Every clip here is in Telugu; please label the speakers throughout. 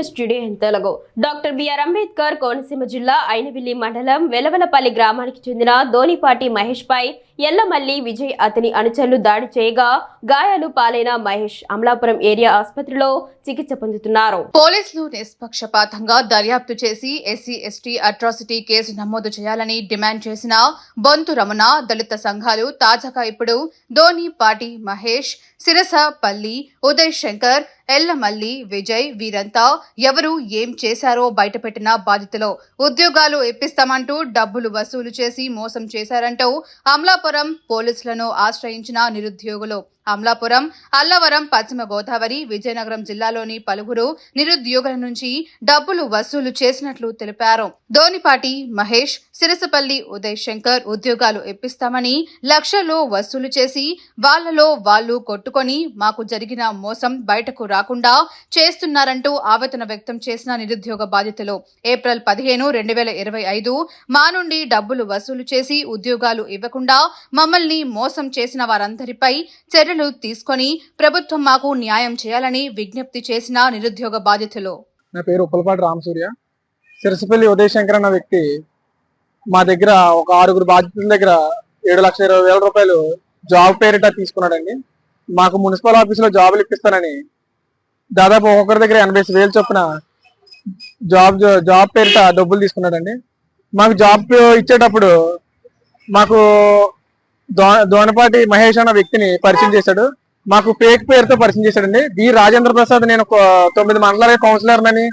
Speaker 1: News today Telugu doctor BR Ambedkar Konaseema జిల్లా ఐనవిల్లి మండలం వెలవలపల్లి గ్రామానికి చెందిన ధోనిపాటి మహేష్ పై ఎల్లమల్లి విజయ్ అతని అనుచరులు దాడి చేయగా గాయాలు పాలైన మహేష్ అమలాపురం ఏరియా ఆసుపత్రిలో చికిత్స పొందుతున్నారు.
Speaker 2: పోలీసులు నిష్పక్షపాతంగా దర్యాప్తు చేసి ఎస్సీ ఎస్టీ అట్రాసిటీ కేసు నమోదు చేయాలని డిమాండ్ చేసిన బొంతు రమణ దళిత సంఘాలు తాజాగా ఇప్పుడు ధోని పాటి మహేష్ సిరసపల్లి ఉదయ్ శంకర్ ఎల్లమల్లి విజయ్ వీరంతా ఎవరు ఏం చేశారో బయటపెట్టిన బాధితులు ఉద్యోగాలు ఇప్పిస్తామంటూ డబ్బులు వసూలు చేసి మోసం చేశారంటూ అమలాపురం పోలీసులను ఆశ్రయించిన నిరుద్యోగులు. అమలాపురం అల్లవరం పశ్చిమ గోదావరి విజయనగరం జిల్లాలోని పలువురు నిరుద్యోగుల నుంచి డబ్బులు వసూలు చేసినట్లు తెలిపారు. ధోనిపాటి మహేష్ సిరసపల్లి ఉదయ్ శంకర్ ఉద్యోగాలు ఇప్పిస్తామని లక్షల్లో వసూలు చేసి వాళ్ళలో వాళ్ళు కొట్టుకొని మాకు జరిగిన మోసం బయటకు రాకుండా చేస్తున్నారంటూ ఆవేదన వ్యక్తం చేసిన నిరుద్యోగ బాధితులు. ఏప్రిల్ పదిహేను రెండు వేల ఇరవై ఐదు మా నుండి డబ్బులు వసూలు చేసి ఉద్యోగాలు ఇవ్వకుండా మమ్మల్ని మోసం చేసిన వారందరిపై చర్యలు తీసుకొని ప్రభుత్వం మాకు న్యాయం చేయాలని విజ్ఞప్తి చేసిన నిరుద్యోగ బాధితులు.
Speaker 3: నా పేరు ఉప్పలపాటి రామసూర్య. సిరసపల్లి ఉదయశంకర్ అన్న వ్యక్తి మా దగ్గర ఒక ఆరుగురు బాధితుల దగ్గర ఏడు లక్షల ఇరవై వేల రూపాయలు జాబ్ పేరిట తీసుకున్నాడండి. మాకు మున్సిపల్ ఆఫీసులో జాబులు ఇప్పిస్తానని దాదాపు ఒక్కొక్కరి దగ్గర ఎనభై వేలు చొప్పున జాబ్ జాబ్ పేరిట డబ్బులు తీసుకున్నాడండి. మాకు జాబ్ ఇచ్చేటప్పుడు మాకు దోనపాటి మహేష్ అన్న వ్యక్తిని పరిచయం చేశాడు. మాకు ఫేక్ పేరుతో పరిచయం చేశాడండి. డి రాజేంద్ర ప్రసాద్ నేను ఒక తొమ్మిది మండల కౌన్సిలర్ నని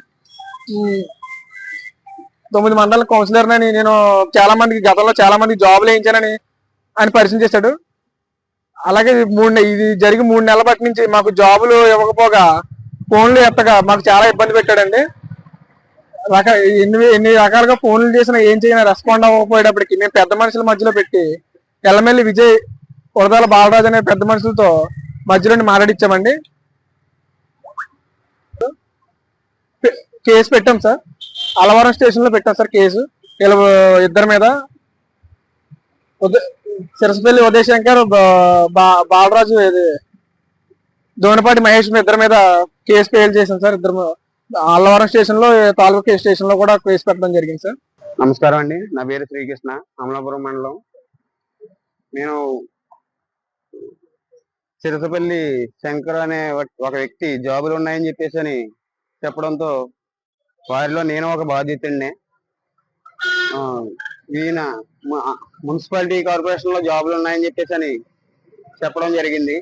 Speaker 3: తొమ్మిది మండల కౌన్సిలర్ నని నేను చాలా మందికి గతంలో చాలా మందికి జాబులు వేయించానని ఆయన పరిచయం చేశాడు. అలాగే మూడు ఇది జరిగి మూడు నెలల బట్టి నుంచి మాకు జాబులు ఇవ్వకపోగా ఫోన్లు ఎత్తగా మాకు చాలా ఇబ్బంది పెట్టాడండి. రక ఎన్ని ఎన్ని రకాలుగా ఫోన్లు చేసినా ఏం చేయనా రెస్పాండ్ అవ్వకపోయేటప్పటికి మేము పెద్ద మనుషుల మధ్యలో పెట్టి ఎల్లమెల్లి విజయ్ ఉడదాల బాలరాజు అనే పెద్ద మనుషులతో మధ్యలో మాట్లాడిచ్చామండి. కేసు పెట్టాం సార్. అలవరం స్టేషన్లో పెట్టాం సార్ కేసు. వీళ్ళ ఇద్దరి మీద సిరసపల్లి ఉదయ్ శంకర్ బాలరాజు ఇది దోనపాటి మహేష్ ఇద్దరి మీద కేసు ఫెయిల్ చేశాం సార్. ఇద్దరు అల్లవరం స్టేషన్లో తాలూకా స్టేషన్లో కూడా కేసు పెట్టడం జరిగింది సార్.
Speaker 4: నమస్కారం అండి. నా పేరు శ్రీకృష్ణ అమలాపురం మండలం నేను చిరసపల్లి శంకర్ అనే ఒక- వ్యక్తి జాబులు ఉన్నాయని చెప్పేసి అని చెప్పడంతో వారిలో నేను ఒక బాధితుడిని ఈయన మున్సిపాలిటీ కార్పొరేషన్లో జాబులు ఉన్నాయని చెప్పేసి అని చెప్పడం జరిగింది.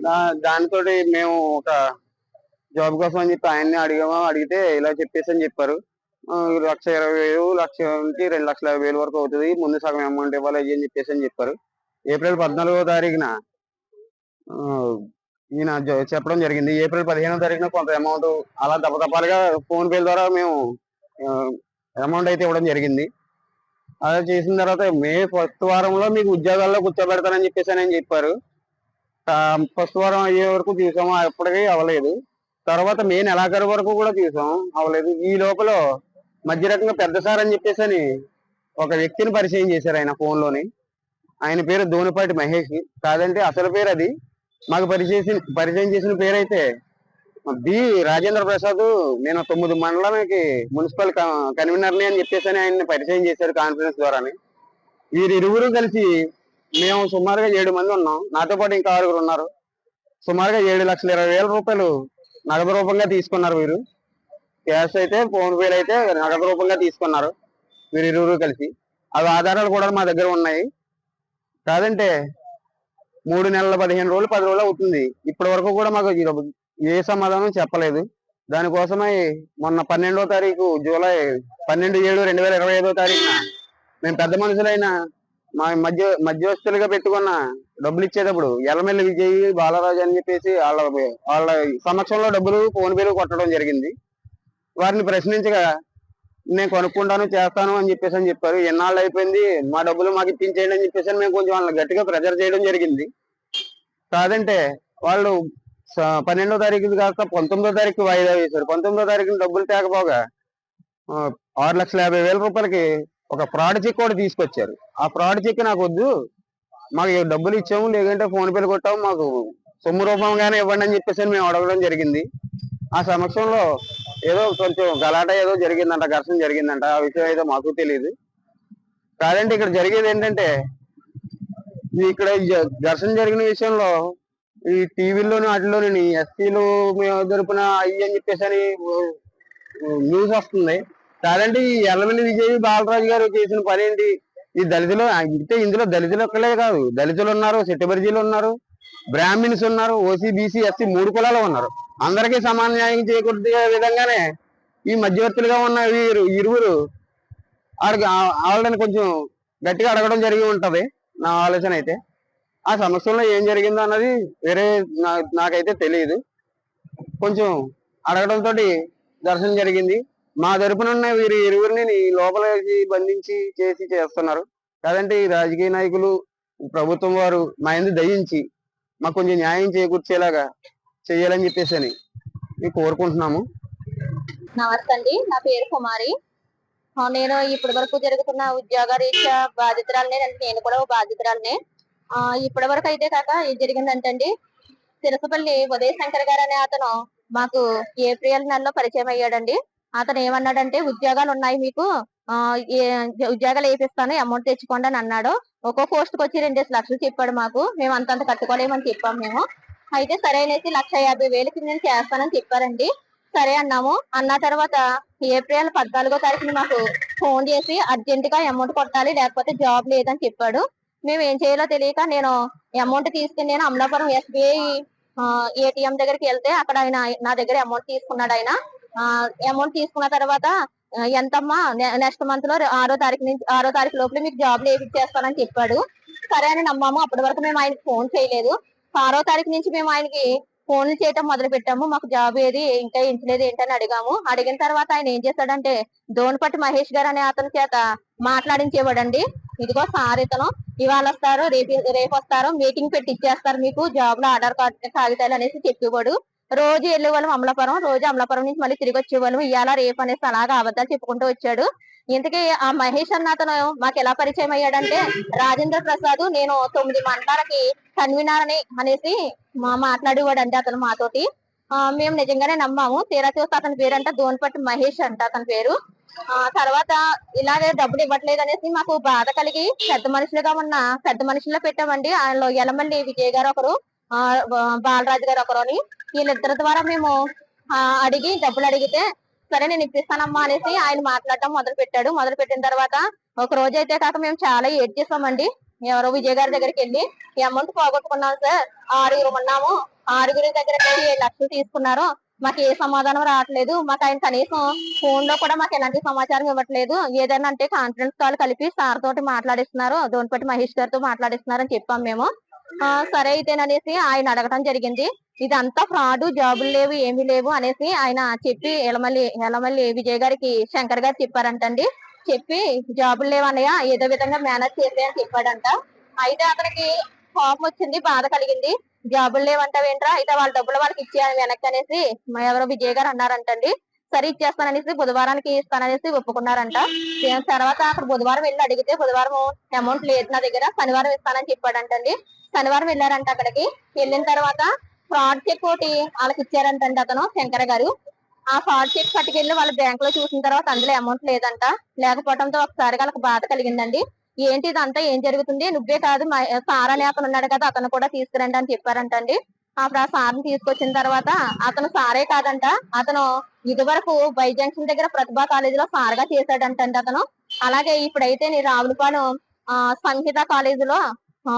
Speaker 4: దా దానితో మేము ఒక జాబ్ కోసం అని చెప్పి ఆయన్ని అడిగాము అడిగితే ఇలా చెప్పేసి అని చెప్పారు. లక్ష ఇరవై వేలు లక్ష నుంచి రెండు లక్షల యాభై వేలు వరకు అవుతుంది. ముందు సగం అమౌంట్ ఇవ్వాలి అని చెప్పేసి అని చెప్పారు. ఏప్రిల్ పద్నాలుగో తారీఖున ఈయన చెప్పడం జరిగింది. ఏప్రిల్ పదిహేనో తారీఖున కొంత అమౌంట్ అలా దపదపాలుగా ఫోన్ పే ద్వారా మేము అమౌంట్ అయితే ఇవ్వడం జరిగింది. అలా చేసిన తర్వాత మే ఫస్ట్ వారంలో మీకు ఉద్యోగాల్లో కూర్చోబెడతానని చెప్పేసి అని చెప్పారు. ఫస్ట్ వారం అయ్యే వరకు చూసాము ఎప్పటికీ అవ్వలేదు. తర్వాత మే నెలాఖరు వరకు కూడా చూసాం అవ్వలేదు. ఈ లోపల మధ్య రకంగా పెద్ద సార్ అని చెప్పేసి అని ఒక వ్యక్తిని పరిచయం చేశారు ఆయన ఫోన్లోని ఆయన పేరు దోనిపాటి మహేష్. కాదంటే అసలు పేరు అది. మాకు పరిచయం పరిచయం చేసిన పేరు అయితే బి రాజేంద్ర ప్రసాద్. నేను తొమ్మిది మండలానికి మున్సిపల్ కన్వీనర్ని అని చెప్పేసి అని ఆయన్ని పరిచయం చేశారు కాన్ఫరెన్స్ ద్వారాని. వీరు ఇరువురు కలిసి మేము సుమారుగా ఏడు మంది ఉన్నాం. నాతో పాటు ఇంకా ఆరుగురు ఉన్నారు. సుమారుగా ఏడు లక్షల ఇరవై వేల రూపాయలు నగదు రూపంగా తీసుకున్నారు వీరు. క్యాష్ అయితే ఫోన్ పేలు అయితే నగదు రూపంగా తీసుకున్నారు. మీరు ఇరువురు కలిసి. అవి ఆధారాలు కూడా మా దగ్గర ఉన్నాయి. కాదంటే మూడు నెలల పదిహేను రోజులు పది రోజులు అవుతుంది. ఇప్పటి వరకు కూడా మాకు ఏ సమాధానం చెప్పలేదు. దానికోసమై మొన్న పన్నెండో తారీఖు జూలై పన్నెండు ఏడు రెండు వేల ఇరవై ఐదో తారీఖున మేము పెద్ద మనుషులైన మా మధ్య మధ్యవస్తులుగా పెట్టుకున్న డబ్బులు ఇచ్చేటప్పుడు ఎల్లమెల్లి విజయ్ బాలరాజు అని చెప్పేసి వాళ్ళ వాళ్ళ సమక్షంలో డబ్బులు ఫోన్ పేలు కొట్టడం జరిగింది. వారిని ప్రశ్నించగా నేను కొనుక్కుంటాను చేస్తాను అని చెప్పేసి అని చెప్పారు. ఎన్నాళ్ళు అయిపోయింది? మా డబ్బులు మాకు ఇప్పించేయండి అని చెప్పేసి మేము కొంచెం వాళ్ళని గట్టిగా ప్రెజర్ చేయడం జరిగింది. కాదంటే వాళ్ళు పన్నెండో తారీఖు కాస్త పంతొమ్మిదో తారీఖు వాయిదా వేశారు. పంతొమ్మిదో తారీఖున డబ్బులు తేకపోగా ఆరు లక్షల యాభై వేల రూపాయలకి ఒక ఫ్రాడ్ చెక్ కూడా తీసుకొచ్చారు. ఆ ఫ్రాడ్ చెక్ నాకు వద్దు. మాకు డబ్బులు ఇచ్చాము లేదంటే ఫోన్ పేలు కొట్టాము మాకు సొమ్ము రూపంగానే ఇవ్వండి అని చెప్పేసి అని మేము అడగడం జరిగింది. ఆ సమక్షంలో ఏదో కొంచెం గలాట ఏదో జరిగిందంట ఘర్షణ జరిగిందంట ఆ విషయం ఏదో మాకు తెలియదు కాదంటే ఇక్కడ జరిగేది ఏంటంటే ఇక్కడ ఘర్షణ జరిగిన విషయంలో ఈ టీవీలోని వాటిలోని ఎస్సీలు జరుపున అయ్యి అని చెప్పేసి అని న్యూస్ వస్తుంది. కాదంటే ఈ ఎల్లమని విజయ్ బాలరాజు గారు చేసిన పని ఏంటి ఈ దళితులు అంటే ఇందులో దళితులు ఒక్కలే కాదు. దళితులు ఉన్నారు సెట్టబర్జీలు ఉన్నారు. బ్రాహ్మిన్స్ ఉన్నారు ఓసీ బీసీ ఎస్సీ మూడు కులాలు ఉన్నారు. అందరికీ సమాన న్యాయం చేకూర్చే విధంగానే ఈ మధ్యవర్తులుగా ఉన్న వీరు ఇరువురు ఆడికి ఆ- వాళ్ళని కొంచెం గట్టిగా అడగడం జరిగి ఉంటది నా ఆలోచన అయితే. ఆ సమస్యలో ఏం జరిగిందో అన్నది వేరే నాకైతే తెలియదు కొంచెం అడగడంతో దర్శనం జరిగింది. మా తరపున ఉన్న వీరి ఇరువురిని లోపలికి బంధించి చేసి చేస్తున్నారు. కాదంటే ఈ రాజకీయ నాయకులు ప్రభుత్వం వారు మా ఎందు దయించి మాకు కొంచెం న్యాయం చేకూర్చేలాగా చేయాలని చెప్పేసి అని మేము కోరుకుంటున్నాము.
Speaker 5: నమస్తే అండి. నా పేరు కుమారి. నేను ఇప్పటి వరకు జరుగుతున్న ఉద్యోగ రీత్యా బాధితురాలనే నేను కూడా బాధితురాలనే. ఇప్పటి వరకు అయితే కాక ఏం జరిగిందంటే అండి ఉదయ శంకర్ గారు అనే అతను మాకు ఏప్రిల్ నెలలో పరిచయం అయ్యాడండి. అతను ఏమన్నాడంటే ఉద్యోగాలు ఉన్నాయి మీకు. ఉద్యోగాలు వేపిస్తాను అమౌంట్ తెచ్చుకోండి అని అన్నాడు. ఒక్కో పోస్ట్కి వచ్చి రెండేసి లక్షలు చెప్పాడు మాకు. మేము అంతంత కట్టుకోలేమని చెప్పాం మేము. అయితే సరే అనేసి లక్ష యాభై వేలకి నేను చేస్తానని చెప్పారండి. సరే అన్నాము. అన్న తర్వాత ఏప్రిల్ పద్నాలుగో తారీఖున మాకు ఫోన్ చేసి అర్జెంట్గా అమౌంట్ కొట్టాలి లేకపోతే జాబ్ లేదని చెప్పాడు. మేము ఏం చేయాలో తెలియక నేను అమౌంట్ తీసుకుని నేను అమలాపురం ఎస్బీఐ ఏటీఎం దగ్గరికి వెళ్తే అక్కడ ఆయన నా దగ్గర అమౌంట్ తీసుకున్నాడు ఆయన. అమౌంట్ తీసుకున్న తర్వాత ఎంతమ్మా? నెక్స్ట్ మంత్లో ఆరో తారీఖు నుంచి ఆరో తారీఖు లోపల మీకు జాబ్ లేపిచ్చేస్తానని చెప్పాడు. సరే అని నమ్మాము. అప్పటి వరకు మేము ఆయనకి ఫోన్ చేయలేదు. ఆరో తారీఖు నుంచి మేము ఆయనకి ఫోన్లు చేయటం మొదలు పెట్టాము. మాకు జాబ్ ఏది ఇంకా ఎంచలేదు ఏంటని అడిగాము. అడిగిన తర్వాత ఆయన ఏం చేశాడంటే దోనిపట్టి మహేష్ గారు అనే అతని చేత మాట్లాడించేవాడండి. ఇదిగో సార్ ఇతను ఇవాళ వస్తారు రేపు రేపు వస్తారు మీటింగ్ పెట్టి ఇచ్చేస్తారు మీకు జాబ్లో ఆధార్ కార్డు కాగితాలు అనేసి చెప్పేవాడు. రోజు వెళ్ళేవాళ్ళం అమలాపురం రోజు అమలాపురం నుంచి మళ్ళీ తిరిగి వచ్చేవాళ్ళం ఇవాళ రేపు అనేసి అలాగా అబద్ధాలు చెప్పుకుంటూ వచ్చాడు. ఇంతకీ ఆ మహేష్ అన్న అతను మాకు ఎలా పరిచయం అయ్యాడంటే రాజేంద్ర ప్రసాద్ నేను తొమ్మిది మండలాలకి కన్వీనర్ అని అనేసి మా మాట్లాడేవాడు అంటే అతను మాతోటి. ఆ, మేము నిజంగానే నమ్మాము. తీరా చూస్తే అతని పేరు అంటే దోనిపట్టి మహేష్ అంట అతని పేరు. ఆ తర్వాత ఇలాగే డబ్బులు ఇవ్వట్లేదు అనేసి మాకు బాధ కలిగి పెద్ద మనుషులుగా ఉన్న పెద్ద మనుషుల్లో పెట్టామండి. ఆయనలో ఎలమల్లి విజయ్ గారు ఒకరు. బాలరాజు గారు ఒకరు వీళ్ళిద్దరి ద్వారా మేము ఆ, అడిగి డబ్బులు అడిగితే సరే నేను ఇప్పిస్తానమ్మా అనేసి ఆయన మాట్లాడటం మొదలు పెట్టాడు మొదలు పెట్టిన తర్వాత ఒక రోజు అయితే కాక మేము చాలా ఏడ్ చేసామండి. ఎవరో విజయ్ గారి దగ్గరికి వెళ్ళి ఈ అమౌంట్ పోగొట్టుకున్నాం సార్. ఆరుగురు ఉన్నాము. ఆరుగురి దగ్గర ఏడు లక్షలు తీసుకున్నారు మాకు ఏ సమాధానం రావట్లేదు. మాకు ఆయన కనీసం ఫోన్లో కూడా మాకు ఎలాంటి సమాచారం ఇవ్వట్లేదు. ఏదైనా అంటే కాన్ఫరెన్స్ కాల్ కలిపి సార్ తోటి మాట్లాడిస్తున్నారు. దోనిపట్టి మహేష్ గారితో మాట్లాడిస్తున్నారు అని చెప్పాం మేము. సరే అయితేననేసి ఆయన అడగటం జరిగింది. ఇదంతా ఫ్రాడ్ జాబులు లేవు ఏమీ లేవు అనేసి ఆయన చెప్పి ఎలమల్లి ఎలమల్లి విజయ్ గారికి శంకర్ గారు చెప్పారంటండి. చెప్పి జాబులు లేవన్నయ్య ఏదో విధంగా మేనేజ్ చేసే అని చెప్పాడంట. అయితే అతనికి కోపం వచ్చింది బాధ కలిగింది. జాబులు లేవంటావేంట్రా? అయితే వాళ్ళ డబ్బులు వాళ్ళకి ఇచ్చేయాలి వెనక్కి అనేసి మా ఎవరో విజయ్ గారు అన్నారంటండి. సరే ఇచ్చేస్తాననేసి బుధవారానికి ఇస్తాననేసి ఒప్పుకున్నారంట. తర్వాత అక్కడ బుధవారం వెళ్ళి అడిగితే బుధవారం అమౌంట్ లేదు నా దగ్గర శనివారం ఇస్తానని చెప్పాడంటండి. శనివారం వెళ్ళారంట అక్కడికి. వెళ్ళిన తర్వాత ఫ్రాడ్ చెక్ ఒకటి వాళ్ళకి ఇచ్చారంటండి అతను శంకర గారు. ఆ ఫ్రాడ్ చెక్ పట్టుకెళ్ళి వాళ్ళ బ్యాంక్లో చూసిన తర్వాత అందులో అమౌంట్ లేదంట. లేకపోవడంతో ఒకసారి వాళ్ళకి బాధ కలిగిందండి. ఏంటి ఇదంతా? ఏం జరుగుతుంది? నువ్వే కాదు మా సార్ అనే అతను ఉన్నాడు కదా అతను కూడా తీసుకురండి అని చెప్పారంటండి. అప్పుడు ఆ సార్ని తీసుకొచ్చిన తర్వాత అతను సారే కాదంట. అతను ఇదివరకు బై జంక్షన్ దగ్గర ప్రతిభా కాలేజీలో సార్గా చేశాడంటండి అతను. అలాగే ఇప్పుడైతే నీ రావులపాలెం ఆ సంహిత కాలేజీలో ఆ,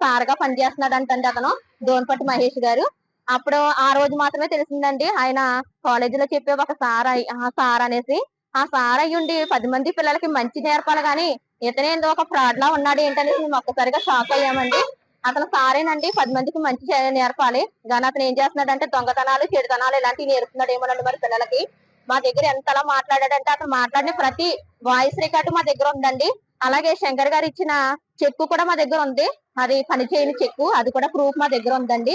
Speaker 5: సార్గా పనిచేస్తున్నాడంటండి అతను దోన్పట్టి మహేష్ గారు. అప్పుడు ఆ రోజు మాత్రమే తెలిసిందండి ఆయన కాలేజీలో చెప్పే ఒక సార్ ఆ సార్ అనేసి. ఆ సార్ అయ్యుండి పది మంది పిల్లలకి మంచి నేర్పాలి కానీ ఇతనే ఒక ఫ్రాడ్ లా ఉన్నాడు ఏంటనేసి మేము ఒక్కసారిగా షాక్ అయ్యామండి. అతను సారేనండి పది మందికి మంచి నేర్పాలి. కానీ అతను ఏం చేస్తున్నాడంటే దొంగతనాలు చెడుతనాలు ఇలాంటివి నేర్పుతున్నాడు ఏమోనండి మరి పిల్లలకి. మా దగ్గర ఎంతలా మాట్లాడాడంటే అతను మాట్లాడిన ప్రతి వాయిస్ రికార్డు మా దగ్గర ఉందండి. అలాగే శంకర్ గారు ఇచ్చిన చెక్కు కూడా మా దగ్గర ఉంది. అది పని చేయని చెక్కు అది కూడా ప్రూఫ్ మా దగ్గర ఉందండి.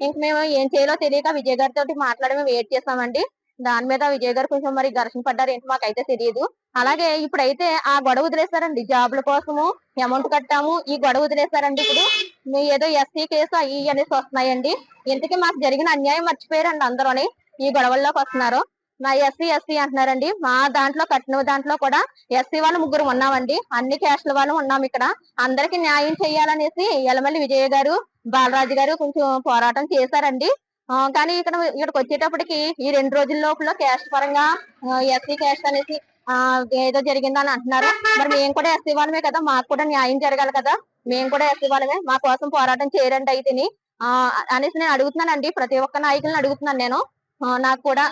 Speaker 5: ఇంక మేము ఏం చేయాలో తెలియక విజయ్ గారితో మాట్లాడి మేము వెయిట్ చేస్తామండి. దాని మీద విజయ్ గారు కొంచెం మరి ఘర్షణ పడ్డారు ఏంటి మాకైతే తెలియదు. అలాగే ఇప్పుడైతే ఆ గొడవ వదిలేస్తారండి. జాబుల కోసము అమౌంట్ కట్టాము ఈ గొడవ వదిలేస్తారండి. ఇప్పుడు మీ ఏదో ఎస్సీ కేసు అవి అనేసి వస్తున్నాయండి. ఇంతకీ మాకు జరిగిన అన్యాయం మర్చిపోయారండి అందరూని ఈ గొడవల్లోకి వస్తున్నారు. మా ఎస్సీ ఎస్సీ అంటున్నారండి. మా దాంట్లో కట్టిన దాంట్లో కూడా ఎస్సీ వాళ్ళు ముగ్గురు ఉన్నామండి. అన్ని క్యాస్ట్ల వాళ్ళు ఉన్నాం ఇక్కడ. అందరికి న్యాయం చేయాలనేసి యలమల్లి విజయ గారు బాలరాజు గారు కొంచెం పోరాటం చేశారండి. కానీ ఇక్కడ ఇక్కడికి వచ్చేటప్పటికి ఈ రెండు రోజుల లోపల క్యాస్ట్ పరంగా ఎస్సీ క్యాస్ట్ అనేసి ఆ ఏదో జరిగిందని అంటున్నారు. మరి మేము కూడా ఎస్సీ వాళ్ళమే కదా మాకు కూడా న్యాయం జరగాలి కదా. మేము కూడా ఎస్సీ వాళ్ళమే. మా కోసం పోరాటం చేయరండి అయితేని అనేసి నేను అడుగుతున్నానండి. ప్రతి ఒక్క నాయకులను అడుగుతున్నాను నేను. నాకు కూడా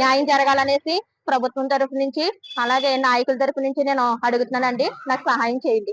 Speaker 5: న్యాయం జరగాలనేసి ప్రభుత్వం తరపు నుంచి అలాగే నాయకుల తరపు నుంచి నేను అడుగుతున్నానండి. నాకు సహాయం చేయండి.